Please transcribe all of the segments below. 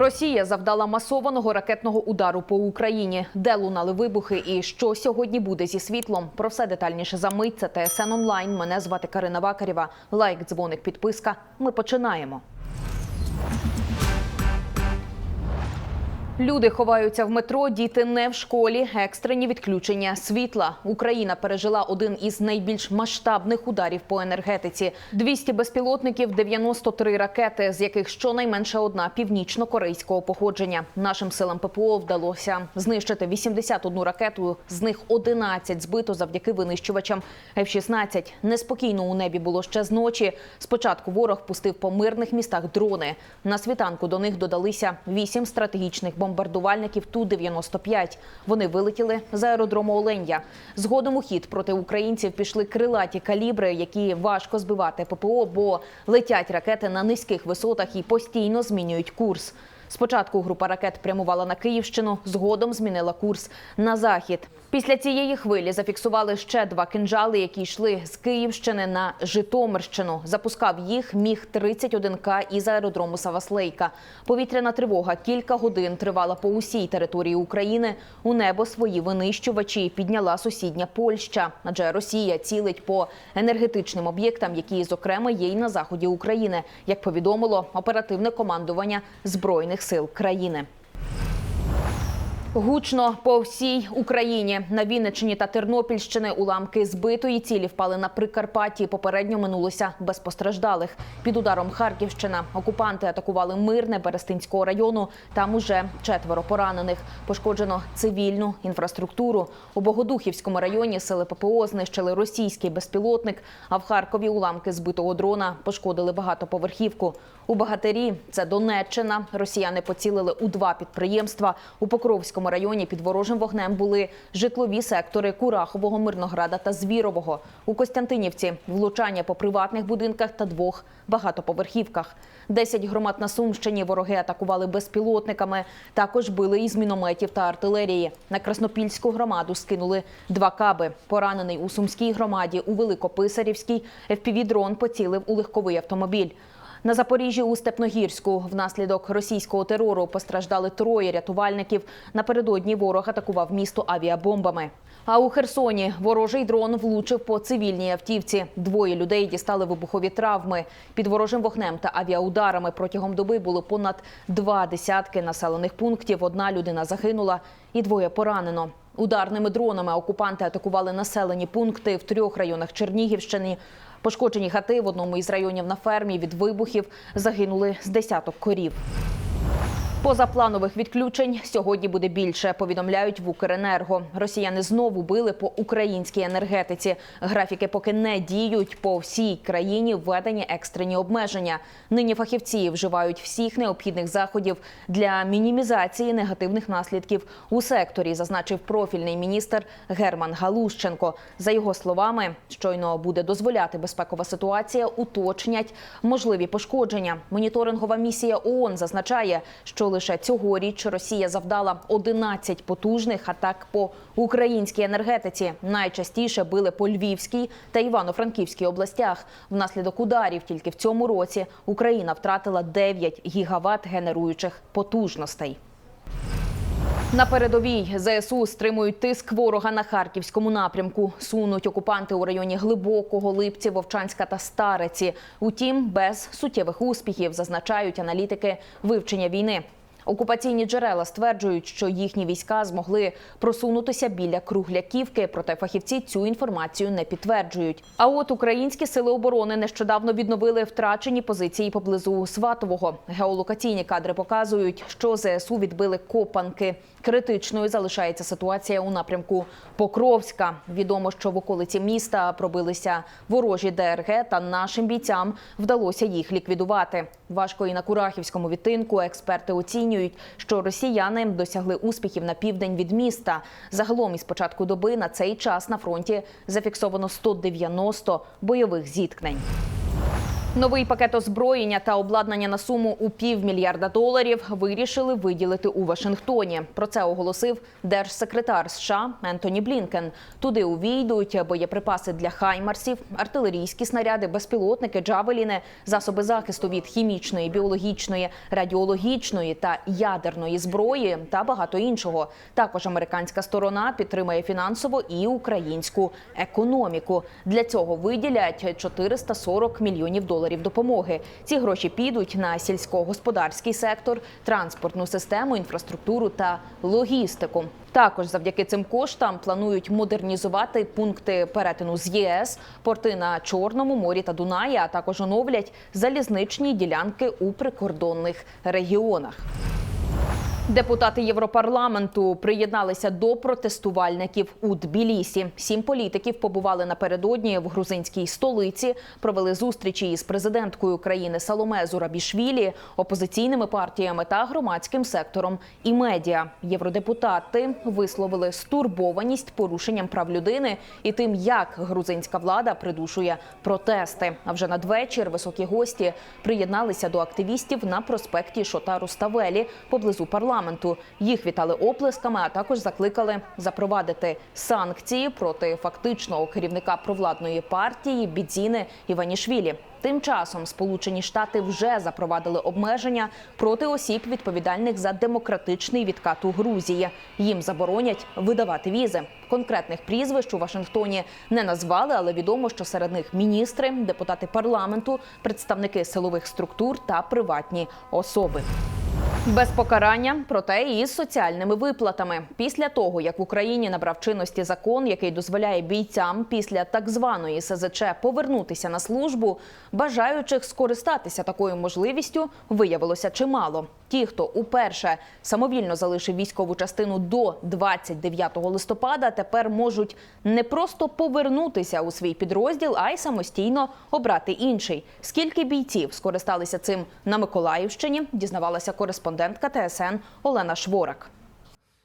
Росія завдала масованого ракетного удару по Україні, де лунали вибухи, і що сьогодні буде зі світлом. Про все детальніше за мить. Це ТСН онлайн. Мене звати Карина Вакарєва. Лайк, дзвоник, підписка. Ми починаємо. Люди ховаються в метро, діти не в школі. Екстрені відключення світла. Україна пережила один із найбільш масштабних ударів по енергетиці: 200 безпілотників, 93 ракети, з яких щонайменше одна північно-корейського походження. Нашим силам ППО вдалося знищити 81 ракету. З них 11 збито завдяки винищувачам F-16. Неспокійно у небі було ще з ночі. Спочатку ворог пустив по мирних містах дрони. На світанку до них додалися 8 стратегічних бомбардувальників Ту-95. Вони вилетіли з аеродрому Оленя. Згодом у хід проти українців пішли крилаті калібри, які важко збивати ППО, бо летять ракети на низьких висотах і постійно змінюють курс. Спочатку група ракет прямувала на Київщину, згодом змінила курс на захід. Після цієї хвилі зафіксували ще два кинжали, які йшли з Київщини на Житомирщину. Запускав їх міг 31К із аеродрому Саваслейка. Повітряна тривога кілька годин тривала по усій території України. У небо свої винищувачі підняла сусідня Польща, адже Росія цілить по енергетичним об'єктам, які зокрема є й на заході України, як повідомило оперативне командування збройних сил країни. Гучно по всій Україні на Вінниччині та Тернопільщини уламки збитої цілі впали на Прикарпатті. Попередньо минулося без постраждалих. Під ударом Харківщина окупанти атакували мирне Берестинського району. Там уже четверо поранених. Пошкоджено цивільну інфраструктуру. У Богодухівському районі сили ППО знищили російський безпілотник. А в Харкові уламки збитого дрона пошкодили багатоповерхівку. У Багатирі це Донеччина. Росіяни поцілили у два підприємства. У Покровському районі під ворожим вогнем були житлові сектори Курахового, Мирнограда та Звірового. У Костянтинівці влучання по приватних будинках та двох багатоповерхівках. Десять громад на Сумщині вороги атакували безпілотниками. Також били із мінометів та артилерії. На Краснопільську громаду скинули два каби. Поранений у Сумській громаді у Великописарівській FPV-дрон поцілив у легковий автомобіль. На Запоріжжі у Степногірську внаслідок російського терору постраждали троє рятувальників. Напередодні ворог атакував місто авіабомбами. А у Херсоні ворожий дрон влучив по цивільній автівці. Двоє людей дістали вибухові травми. Під ворожим вогнем та авіаударами протягом доби було понад два десятки населених пунктів. Одна людина загинула і двоє поранено. Ударними дронами окупанти атакували населені пункти в трьох районах Чернігівщини. Пошкоджені хати в одному із районів на фермі від вибухів загинули з десяток корів. Позапланових відключень сьогодні буде більше. Повідомляють в Укренерго. Росіяни знову били по українській енергетиці. Графіки поки не діють по всій країні. Введені екстрені обмеження. Нині фахівці вживають всіх необхідних заходів для мінімізації негативних наслідків у секторі, зазначив профільний міністр Герман Галущенко. За його словами, щойно буде дозволяти безпекова ситуація, уточнять можливі пошкодження. Моніторингова місія ООН зазначає, що лише цьогоріч Росія завдала 11 потужних атак по українській енергетиці. Найчастіше били по Львівській та Івано-Франківській областях. Внаслідок ударів тільки в цьому році Україна втратила 9 гігават генеруючих потужностей. На передовій ЗСУ стримують тиск ворога на харківському напрямку. Сунуть окупанти у районі Глибокого, Липці, Вовчанська та Стариці. Утім, без суттєвих успіхів зазначають аналітики вивчення війни. Окупаційні джерела стверджують, що їхні війська змогли просунутися біля Кругляківки, проте фахівці цю інформацію не підтверджують. А от українські сили оборони нещодавно відновили втрачені позиції поблизу Сватового. Геолокаційні кадри показують, що ЗСУ відбили копанки. Критичною залишається ситуація у напрямку Покровська. Відомо, що в околиці міста пробилися ворожі ДРГ, та нашим бійцям вдалося їх ліквідувати. Важко і на Курахівському відтинку експерти оцінюють, що росіяни досягли успіхів на південь від міста. Загалом із початку доби на цей час на фронті зафіксовано 190 бойових зіткнень. Новий пакет озброєння та обладнання на суму у півмільярда доларів вирішили виділити у Вашингтоні. Про це оголосив держсекретар США Ентоні Блінкен. Туди увійдуть боєприпаси для хаймарсів, артилерійські снаряди, безпілотники, джавеліни, засоби захисту від хімічної, біологічної, радіологічної та ядерної зброї та багато іншого. Також американська сторона підтримає фінансово і українську економіку. Для цього виділять 440 мільйонів доларів допомоги. Ці гроші підуть на сільськогосподарський сектор, транспортну систему, інфраструктуру та логістику. Також завдяки цим коштам планують модернізувати пункти перетину з ЄС, порти на Чорному морі та Дунаї, а також оновлять залізничні ділянки у прикордонних регіонах. Депутати Європарламенту приєдналися до протестувальників у Тбілісі. Сім політиків побували напередодні в грузинській столиці, провели зустрічі із президенткою країни Саломе Зурабішвілі, опозиційними партіями та громадським сектором і медіа. Євродепутати висловили стурбованість порушенням прав людини і тим, як грузинська влада придушує протести. А вже надвечір високі гості приєдналися до активістів на проспекті Шота Руставелі поблизу парламенту. Їх вітали оплесками, а також закликали запровадити санкції проти фактичного керівника провладної партії Бідзіни Іванішвілі. Тим часом Сполучені Штати вже запровадили обмеження проти осіб, відповідальних за демократичний відкат у Грузії. Їм заборонять видавати візи. Конкретних прізвищ у Вашингтоні не назвали, але відомо, що серед них міністри, депутати парламенту, представники силових структур та приватні особи. Без покарання, проте і з соціальними виплатами. Після того, як в Україні набрав чинності закон, який дозволяє бійцям після так званої СЗЧ повернутися на службу, бажаючих скористатися такою можливістю виявилося чимало. Ті, хто уперше самовільно залишив військову частину до 29 листопада, тепер можуть не просто повернутися у свій підрозділ, а й самостійно обрати інший. Скільки бійців скористалися цим на Миколаївщині, дізнавалася кореспондентка ТСН Олена Шворак.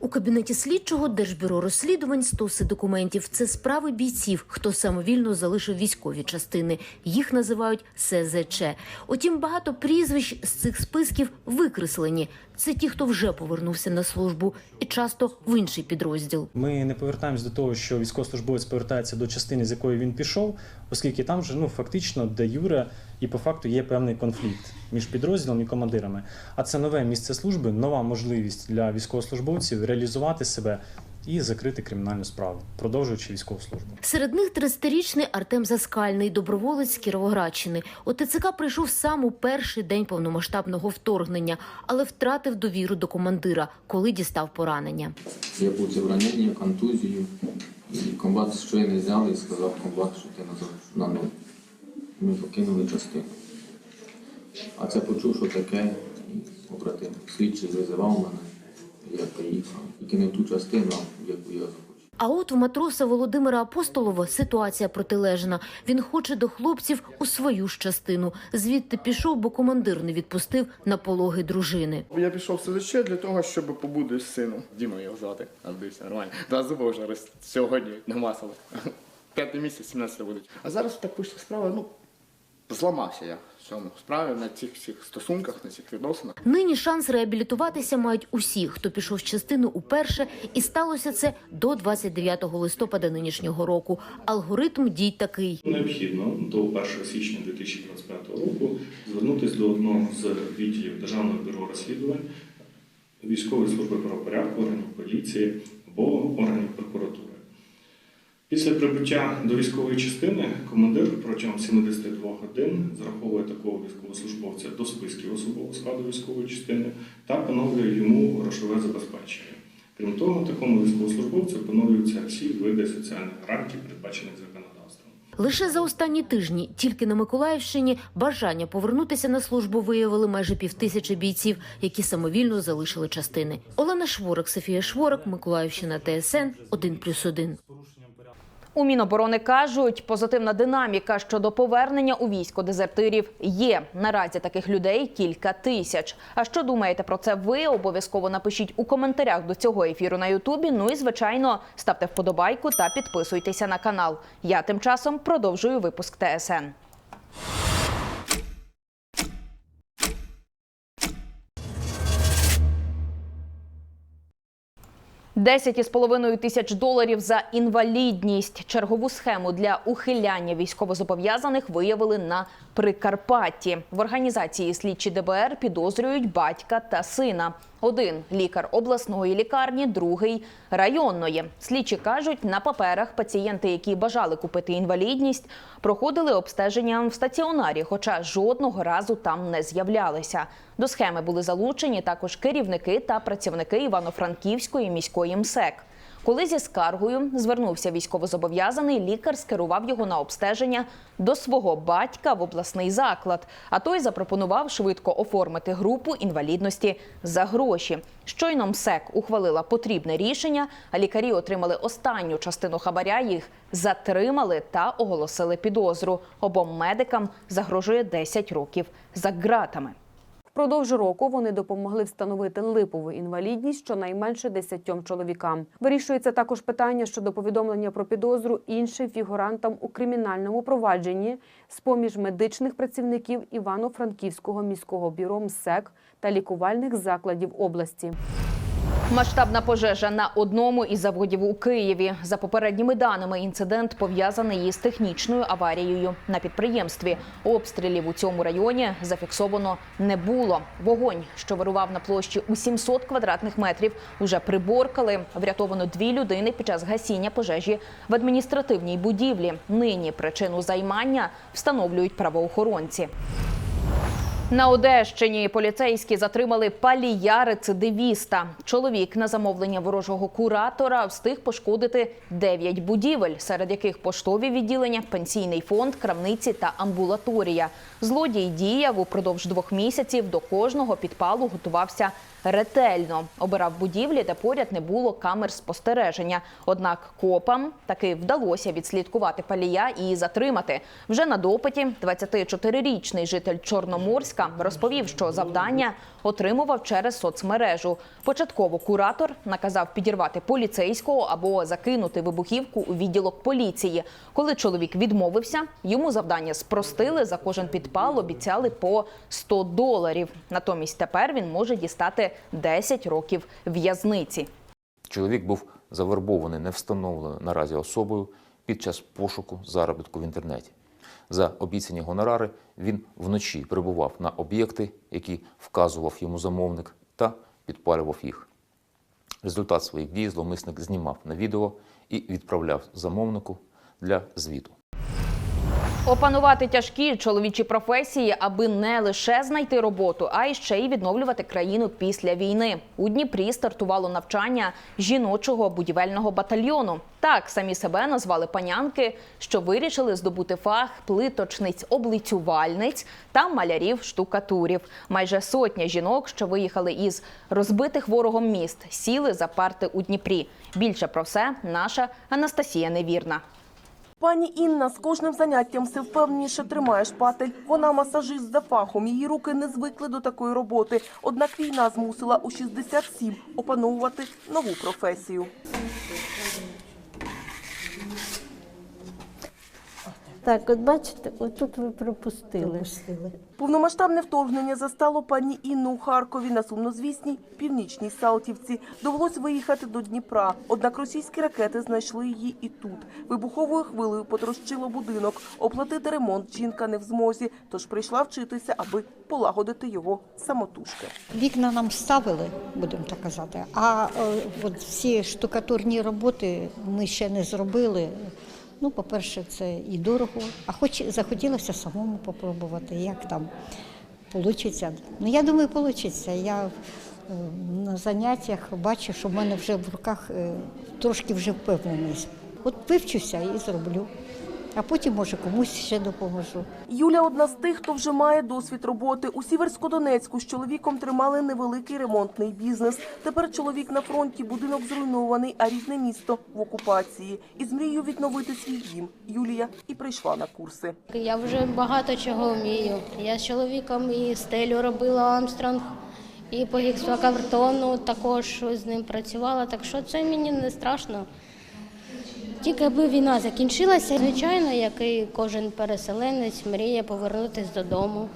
У кабінеті слідчого Держбюро розслідувань стоси документів. Це справи бійців, хто самовільно залишив військові частини. Їх називають СЗЧ. Утім, багато прізвищ з цих списків викреслені. Це ті, хто вже повернувся на службу, і часто в інший підрозділ. Ми не повертаємось до того, що військовослужбовець повертається до частини, з якої він пішов, оскільки там вже ну фактично де юре і по факту є певний конфлікт між підрозділом і командирами. А це нове місце служби, нова можливість для військовослужбовців реалізувати себе і закрити кримінальну справу, продовжуючи військову службу. Серед них 30-річний Артем Заскальний, доброволець з Кіровоградщини. У ТЦК прийшов сам у перший день повномасштабного вторгнення, але втратив довіру до командира, коли дістав поранення. Я був ранення, контузію, і комбат щойно взяли і сказав комбат, що ти на нуль. Ми покинули частину. А це почув, що таке, і побратим. Слідчий визивав мене, я приїхав. І кинув ту частину, яку я захотів. А от у матроса Володимира Апостолова ситуація протилежна. Він хоче до хлопців у свою ж частину. Звідти пішов, бо командир не відпустив на пологи дружини. Я пішов в СЗЧ для того, щоб побути з сином. Діма його звати, Андрійся, нормально. Два зуби вже сьогодні намасили. П'ятий місяць, 17 будуть. А зараз так вийшла справа, ну, зламався я в цьому справі, на цих всіх стосунках, на цих відносинах. Нині шанс реабілітуватися мають усі, хто пішов з частини уперше, і сталося це до 29 листопада нинішнього року. Алгоритм дій такий. Необхідно до 1 січня 2025 року звернутися до одного з відділів Державного бюро розслідувань, військової служби правопорядку, органів поліції або органів прокуратури. Після прибуття до військової частини командир протягом 72 годин зараховує такого військовослужбовця до списків особового складу військової частини та поновлює йому грошове забезпечення. Крім того, такому військовослужбовцю поновлюються всі види соціальних гарантій, передбачених законодавством. Лише за останні тижні тільки на Миколаївщині бажання повернутися на службу виявили майже півтисячі бійців, які самовільно залишили частини. Олена Шворок, Софія Шворок, Миколаївщина, ТСН 1+,1. У Міноборони кажуть, позитивна динаміка щодо повернення у військо дезертирів є. Наразі таких людей кілька тисяч. А що думаєте про це ви? Обов'язково напишіть у коментарях до цього ефіру на Ютубі. Ну і звичайно, ставте вподобайку та підписуйтеся на канал. Я тим часом продовжую випуск ТСН. 10,5 тисяч доларів за інвалідність. Чергову схему для ухиляння військовозобов'язаних виявили на Прикарпатті. В організації слідчі ДБР підозрюють батька та сина. Один лікар обласної лікарні, другий районної. Слідчі кажуть, на паперах пацієнти, які бажали купити інвалідність, проходили обстеження в стаціонарі, хоча жодного разу там не з'являлися. До схеми були залучені також керівники та працівники Івано-Франківської міської МСЕК. Коли зі скаргою звернувся військовозобов'язаний, лікар скерував його на обстеження до свого батька в обласний заклад. А той запропонував швидко оформити групу інвалідності за гроші. Щойно МСЕК ухвалила потрібне рішення, а лікарі отримали останню частину хабаря. Їх затримали та оголосили підозру. Обом медикам загрожує 10 років за ґратами. Впродовж року вони допомогли встановити липову інвалідність щонайменше десятьом чоловікам. Вирішується також питання щодо повідомлення про підозру іншим фігурантам у кримінальному провадженні з поміж медичних працівників Івано-Франківського міського бюро МСЕК та лікувальних закладів області. Масштабна пожежа на одному із заводів у Києві. За попередніми даними, інцидент пов'язаний із технічною аварією на підприємстві. Обстрілів у цьому районі зафіксовано не було. Вогонь, що вирував на площі у 700 квадратних метрів, уже приборкали. Врятовано дві людини під час гасіння пожежі в адміністративній будівлі. Нині причину займання встановлюють правоохоронці. На Одещині поліцейські затримали палія-рецидивіста. Чоловік на замовлення ворожого куратора встиг пошкодити 9 будівель, серед яких поштові відділення, пенсійний фонд, крамниці та амбулаторія. Злодій діяв упродовж двох місяців. До кожного підпалу готувався ретельно. Обирав будівлі, де поряд не було камер спостереження. Однак копам таки вдалося відслідкувати палія і затримати. Вже на допиті 24-річний житель Чорноморська розповів, що завдання отримував через соцмережу. Початково куратор наказав підірвати поліцейського або закинути вибухівку у відділок поліції. Коли чоловік відмовився, йому завдання спростили. За кожен підпал обіцяли по 100 доларів. Натомість тепер він може дістати 10 років в'язниці. Чоловік був завербований невстановленою наразі особою під час пошуку заробітку в інтернеті. За обіцяні гонорари він вночі прибував на об'єкти, які вказував йому замовник, та підпалював їх. Результат своїх дій зловмисник знімав на відео і відправляв замовнику для звіту. Опанувати тяжкі чоловічі професії, аби не лише знайти роботу, а й ще й відновлювати країну після війни. У Дніпрі стартувало навчання жіночого будівельного батальйону. Так самі себе назвали панянки, що вирішили здобути фах плиточниць-облицювальниць та малярів-штукатурів. Майже сотня жінок, що виїхали із розбитих ворогом міст, сіли за парти у Дніпрі. Більше про все наша Анастасія Невірна. Пані Інна з кожним заняттям все впевненіше тримає шпатель. Вона масажист за фахом. Її руки не звикли до такої роботи. Однак війна змусила у 67 опановувати нову професію. Так, от бачите, отут ви пропустили. Повномасштабне вторгнення застало пані Інну у Харкові на сумнозвісній північній Салтівці. Довелось виїхати до Дніпра. Однак російські ракети знайшли її і тут. Вибуховою хвилею потрощило будинок. Оплатити ремонт жінка не в змозі, тож прийшла вчитися, аби полагодити його самотужки. Вікна нам ставили, будемо так казати, а е, от всі штукатурні роботи ми ще не зробили. Ну, по-перше, це і дорого, а хоч захотілося самому попробувати, як там вийде. Ну, я думаю, вийде. Я е, на заняттях бачу, що в мене вже в руках е, трошки вже впевненість. От вивчуся і зроблю, а потім, може, комусь ще допоможу. Юля одна з тих, хто вже має досвід роботи. У Сіверськодонецьку з чоловіком тримали невеликий ремонтний бізнес. Тепер чоловік на фронті, будинок зруйнований, а рідне місто в окупації. Із мрією відновити свій дім Юлія і прийшла на курси. Я вже багато чого вмію. Я з чоловіком і стелю робила Амстронг, і по гіпсокартону також з ним працювала, так що це мені не страшно. Тільки аби війна закінчилася, звичайно, як і кожен переселенець мріє повернутися додому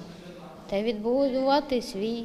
та відбудувати свій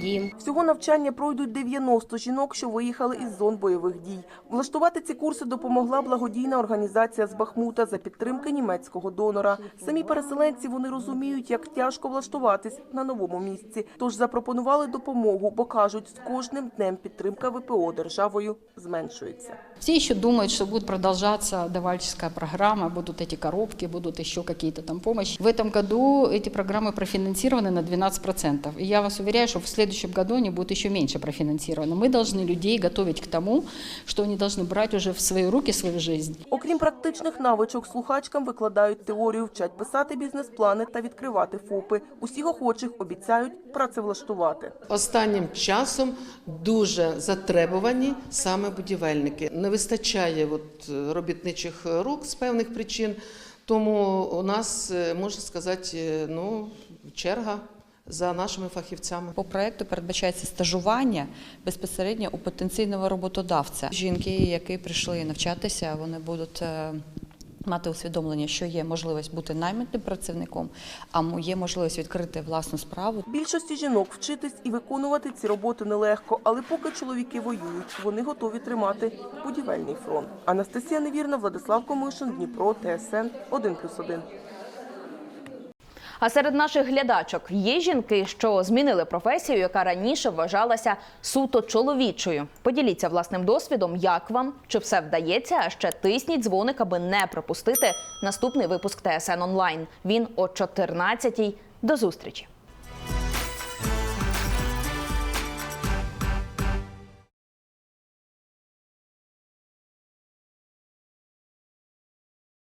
дім. Всього навчання пройдуть 90 жінок, що виїхали із зон бойових дій. Влаштувати ці курси допомогла благодійна організація з Бахмута за підтримки німецького донора. Самі переселенці вони розуміють, як тяжко влаштуватись на новому місці. Тож запропонували допомогу, бо кажуть, з кожним днем підтримка ВПО державою зменшується. Все еще думают, что будет продолжаться давальческая программа, будут эти коробки, будут еще какие-то там помощи. В этом году эти программы профинансированы на 12%. И я вас уверяю, что в следующем году они будут еще меньше профинансированы. Мы должны людей готовить к тому, что они должны брать уже в свои руки свою жизнь. Окрім практичних навичок, слухачкам викладають теорію, вчать писати бізнес-плани та відкривати ФОПи. Усіх охочих обіцяють працевлаштувати. Останнім часом дуже затребувані саме будівельники. Не вистачає от, е, робітничих рук з певних причин, тому у нас, е, можна сказати, е, ну, черга за нашими фахівцями. По проекту передбачається стажування безпосередньо у потенційного роботодавця. Жінки, які прийшли навчатися, вони будуть е, мати усвідомлення, що є можливість бути наймитим працівником, а є можливість відкрити власну справу. Більшості жінок вчитись і виконувати ці роботи нелегко, але поки чоловіки воюють, вони готові тримати будівельний фронт. Анастасія Невірна, Владислав Комишин, Дніпро, ТСН 1+,1. А серед наших глядачок є жінки, що змінили професію, яка раніше вважалася суто чоловічою. Поділіться власним досвідом, як вам, чи все вдається, а ще тисніть дзвоник, аби не пропустити наступний випуск ТСН онлайн. Він о 14-й. До зустрічі.